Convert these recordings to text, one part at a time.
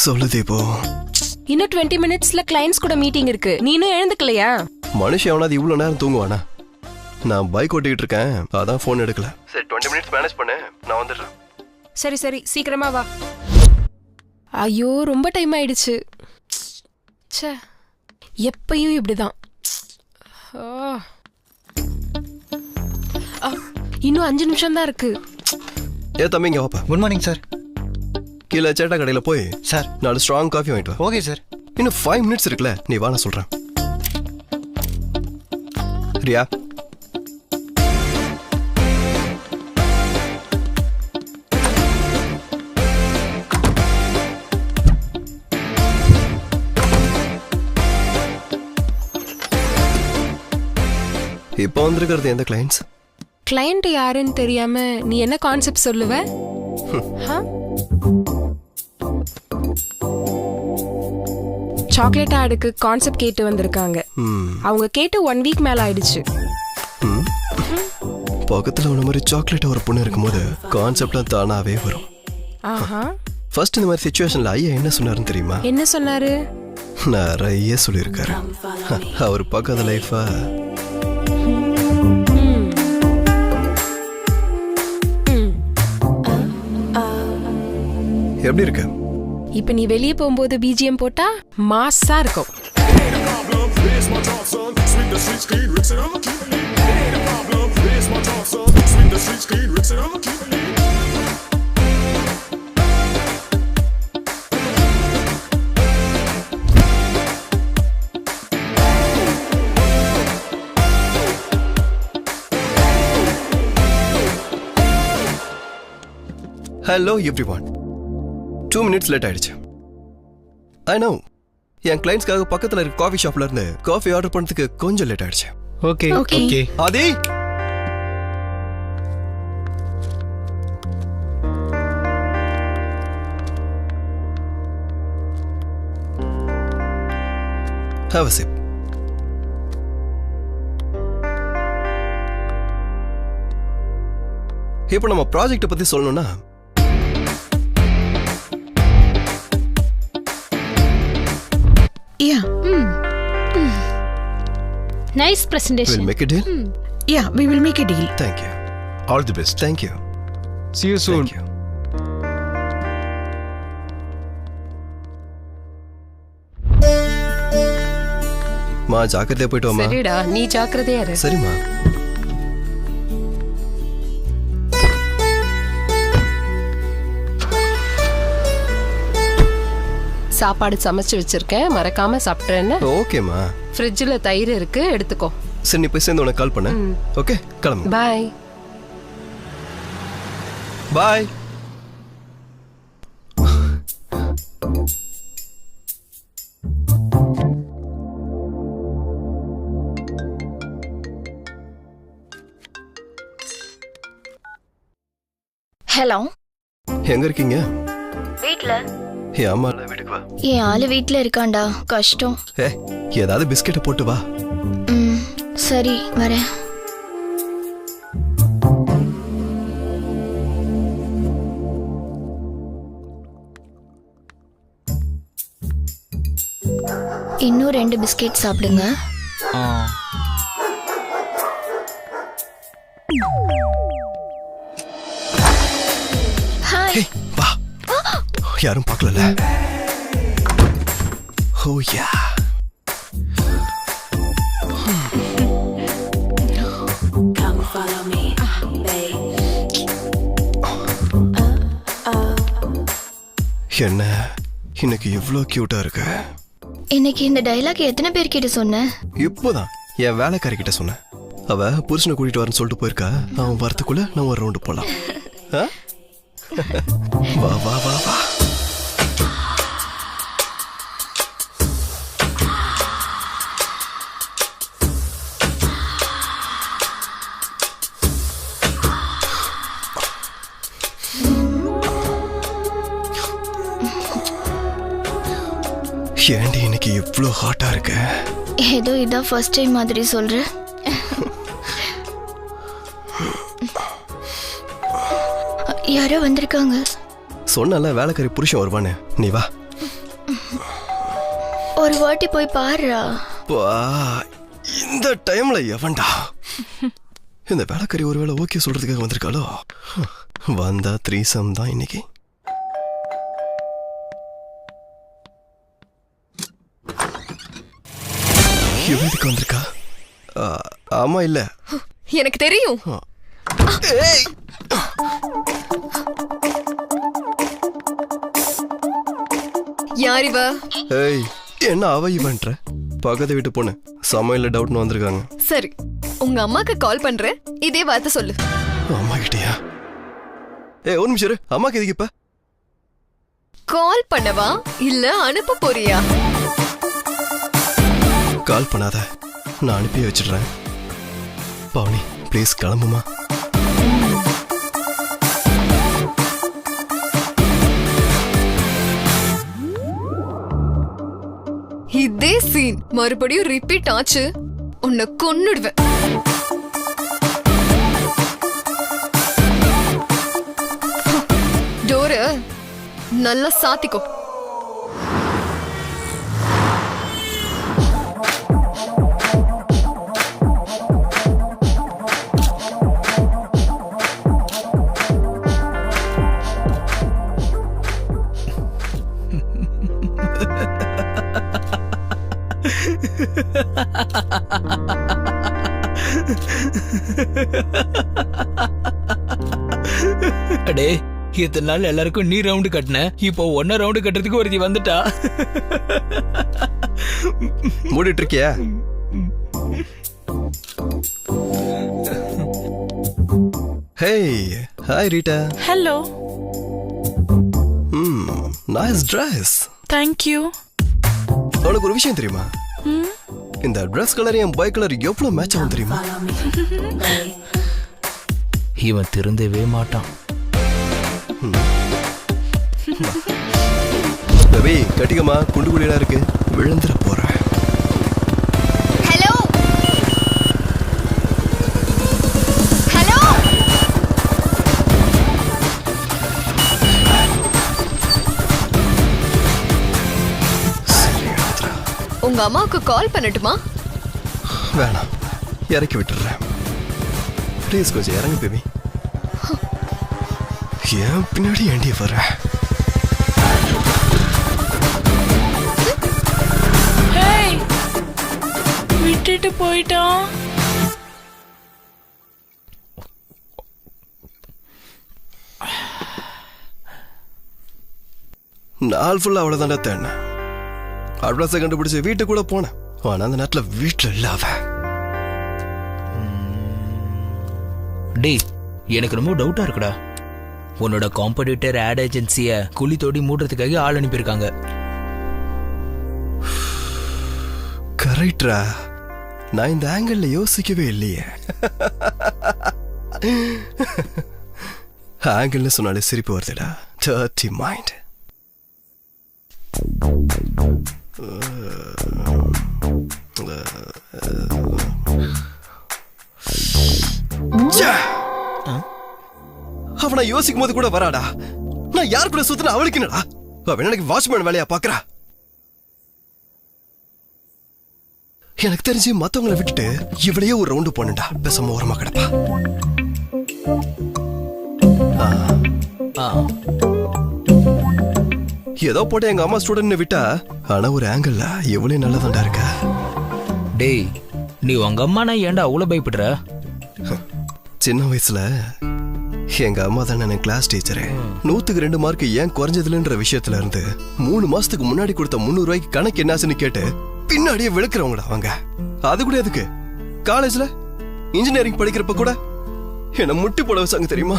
சொல்லு தீபு. இன்னும் டுவெண்ட்டி மினிட்ஸ்ல கிளைண்ட்ஸ் கூட மீட்டிங் இருக்கு. நீ இன்னும் எழுந்துக்கலையா? மனுஷன் எவனாவது இவ்வளோ நேரம் தூங்குவானா? நான் பைக் ஓட்டிக்கிட்டு இருக்கேன். அதான் ஃபோன் எடுக்கல. சரி டுவெண்ட்டி மினிட்ஸ் மேனேஜ் பண்ணு. நான் வந்துடுறேன். சரி சரி. சீக்கிரமா வா. ஐயோ ரொம்ப டைம் ஆயிடுச்சு. ச்சே. எப்பயும் இப்படிதான். ஆ. ஆ, இன்னும் அஞ்சு நிமிஷம் தான் இருக்கு. ஏ தம்பி இங்கே வாப்பா? குட் மார்னிங் சார் கீழே சேட்டா கடையில் போய் சார். நாலு ஸ்ட்ராங் காஃபி வாங்கிட்டு வா. Okay sir. இன்னும் ஃபைவ் மினிட்ஸ் இருக்குல்ல நீ வா நான் சொல்கிறேன் ரியா. இப்போ வந்திருக்கிறது எந்த கிளைண்ட்ஸ் கிளையண்ட் யாருன்னு தெரியாம நீ என்ன கான்செப்ட் சொல்லுவ? சாக்லேட் ஆடுக்கு கான்செப்ட் கேட்டு வந்திருக்காங்க. அவங்க கேட்டு ஒன் வீக் மேல ஆயிடுச்சு. பக்கத்துல உன மாதிரி சாக்லேட் ஒரு பொண்ணு இருக்கும்போது கான்செப்ட்லாம் தானாவே வரும். ஆஹா. ஃபர்ஸ்ட் இந்த மாதிரி சுச்சுவேஷன்ல ஐயா என்ன சொன்னாருன்னு தெரியுமா? என்ன சொன்னாரு? நிறைய சொல்லியிருக்காரு. அவர் பக்கத்து லைஃபா எப்படி இருக்கு? இப்ப நீ வெளியே போகும்போது பிஜிஎம் போட்டா மாஸா இருக்கும். Hello everyone two minutes late ஆயிடுச்சு. ஐ நோ என் கிளைண்ட்ஸ்க்காக பக்கத்துல இருக்க காஃபி ஷாப்ல இருந்து காஃபி ஆர்டர் பண்ணதுக்கு கொஞ்சம் லேட் ஆயிடுச்சு. Okay Okay. Okay Aadhi! Have a sip. இப்போ நம்ம ப்ராஜெக்ட் பத்தி சொல்லணும்னா Yeah, Nice will presentation. Make it deal yeah, we will make a deal. Thank you all the best thank you see you soon. Thank you மா ஜாக்கிரதையா போயிட்டு வாமா சரிடா நீ ஜாக்கிரதையா இரு சரிம்மா சாப்பாடு சமைச்சு வச்சிருக்கேன். மறக்காம சாப்பிட்றேன்னு. ஓகேம்மா. ஃப்ரிட்ஜில் தயிர் இருக்கு எடுத்துக்கோ. சரி நீ போய் சேர்ந்து உனக்கு கால் பண்ண. ஓகே கிளம்பு. பாய் பாய் ஹலோ எங்க இருக்கீங்க? வீட்ல. ஏ அம்மா வீட்டுக்கு வா. என் ஆளு வீட்ல இருக்கான்டா. கஷ்டம். ஏ ஏதாவது பிஸ்கெட்டை போட்டு வா. ம் சரி வரேன். இன்னும் ரெண்டு பிஸ்கெட் சாப்பிடுங்க. ஆ. யாரும் பார்க்கலல ஓ யா என்ன? இன்னைக்கு இவ்ளோ கியூட்டா இருக்கு. இன்னைக்கு இந்த டைலாக் எத்தனை பேர்கிட்ட சொன்ன? இப்போதான். என் வேலைக்காரி கிட்ட சொன்னேன். அவ புருஷனை கூட்டிட்டு வரேன்னு சொல்லிட்டு போயிருக்கா. அவன் வரத்துக்குள்ள நான் ஒரு ரவுண்டு போலாம்? வா வா வா வா. ஏண்டி இன்னைக்கு இவ்ளோ ஹாட்டா இருக்க? ஏதோ இதான் ஃபர்ஸ்ட் டைம் மாதிரி சொல்ற. யாரோ வந்திருக்காங்க. சொன்னல வேலைக்காரி புருஷன் வருவான்னு. நீ வா. ஒரு வாட்டி போய் பாருடா. பா இந்த டைம்ல எவன்டா? இந்த வேலைக்கறி ஒருவேளை ஓகே சொல்றதுக்காக வந்திருக்காளோ? வந்தா த்ரீசம் தான் இன்னைக்கு. எதுக்கு வந்திருக்கா ஆ, ஆமா இல்ல. எனக்கு தெரியும். யார் இவ? ஏய் என்ன அவ இவன்ற? பக்கத்து வீட்டு பொண்ணு. சமையல்ல டவுட்னு வந்திருக்காங்க. சரி உங்க அம்மாக்கு கால் பண்றேன். இதே வார்த்தை சொல்லு. அம்மா கிட்டயா? ஏய் ஒரு நிமிஷம். அம்மாக்கு எதுக்கு இப்ப? கால் பண்ணவா? இல்ல அனுப்ப போறியா? கால் பண்ணாத. நான் அனுப்பி வச்சிடுறேன். பவுனி ப்ளீஸ் கிளம்புமா? இதே சீன் மறுபடியும் ரிப்பீட் ஆச்சு. உன்னை கொன்னுடுவேன். டோரு நல்லா சாத்திக்கோ. இத்தனை நாள் எல்லாருக்கும் நீ ரவுண்டு கட்டின. இப்போ ஒன்ன ரவுண்டு கட்டுறதுக்கு ஒருத்தி வந்துட்டா. மூடிட்டு இருக்கியா hey hi Rita hello hmm nice dress thank you உனக்கு ஒரு விஷயம் தெரியுமா? இந்த ட்ரெஸ் கலர் என் பைக் கலர் எவ்வளவு மேட்ச் ஆகும் தெரியுமா? இவன் திருந்தவே மாட்டான். பேபி கட்டிக்கமா குண்டு குழியெல்லாம் இருக்கு. விழுந்துட போறேன் ஹலோ ஹலோ. உங்க அம்மாவுக்கு கால் பண்ணட்டுமா? வேணாம். இறக்கி விட்டுறேன் ப்ளீஸ் கொஞ்சம் இறங்கு பேபி. ஏன் பின்னாடி ஏண்டி வர விட்டுட்டு போயிட்டான். நாள் ஃபுல்லா அவ்வளவுதான்டா தேடினேன். அட்ரஸை கண்டுபிடிச்சு வீட்டுக்கு கூட போனேன். ஆனா அந்த நேரத்துல வீட்டுல இல்ல டேய் எனக்கு ரொம்ப டவுட்டா இருக்குடா. உன்னோட காம்படிட்டர் ஆட் ஏஜென்சிய குழி தோடி மூடுறதுக்காக ஆள் அனுப்பியிருக்காங்க. கரெக்டா நான் இந்த ஆங்கிள் யோசிக்கவே இல்லையே. ஆங்கிள்னு சொன்னாலே சிரிப்பு வருதுடா. டர்ட்டி மைண்ட் அவனை யோசிக்கும் போது கூட வராடா. நான் யார் கூட சுத்தின அவளுக்கு என்னடா? அவன் எனக்கு வாட்ச்மேன் வேலையா பாக்குறா? எனக்கு தெரிஞ்சு மத்தவங்கள விட்டுட்டு இவளையே ஒரு ரவுண்டு போனண்டா பேசாம ஓரமா கிடப்பா. ஏதோ போட்டு எங்க அம்மா ஸ்டூடெண்ட் விட்டா ஆனா ஒரு ஆங்கிள் இவளே நல்லதாண்டா இருக்கா? டேய் நீ உங்க அம்மா நான் ஏன்டா அவ்வளோ பயப்படுற? சின்ன வயசுல எங்க அம்மா தானே எனக்கு கிளாஸ் டீச்சரு நூத்துக்கு ரெண்டு மார்க் ஏன் குறைஞ்சதுலன்ற விஷயத்துல இருந்து மூணு மாசத்துக்கு முன்னாடி கொடுத்த முந்நூறு ரூபாய்க்கு கணக்கு என்னாச்சுன்னு கேட்டு பின்னாடியே விளக்குறவங்கடா அவங்க. அது கூட எதுக்கு? காலேஜ்ல இன்ஜினியரிங் படிக்கிறப்ப கூட என்ன முட்டி போட வச்சாங்க தெரியுமா?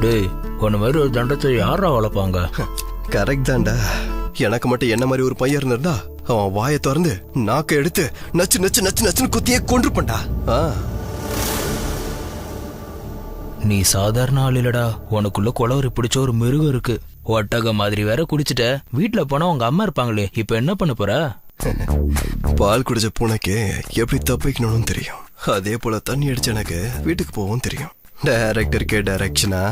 டேய் உன்ன மாதிரி ஒரு தண்டத்தை யாரா வளர்ப்பாங்க? கரெக்ட் தான்டா. எனக்கு மட்டும் என்ன மாதிரி ஒரு பையன் இருந்திருந்தா அவன் வாயை திறந்து நாக்க எடுத்து நச்சு நச்சு நச்சு நச்சுன்னு குத்தியே கொண்டிருப்பண்டா ஆ. நீ சாதாரண ஆள் இல்லடா உனக்குள்ள குளவரி பிடிச்ச ஒரு மிருகம் இருக்கு. ஒட்டக மாதிரி வேற குடிச்சிட்ட. வீட்ல போனா உங்க அம்மா இருப்பாங்களே இப்ப என்ன பண்ண போற? பால் குடிச்ச பூனைக்கு எப்படி தப்பிக்கணும்னு தெரியும். அதே போல தண்ணி அடிச்ச எனக்கு வீட்டுக்கு போகவும் தெரியும். டைரக்டருக்கே டைரக்ஷனா.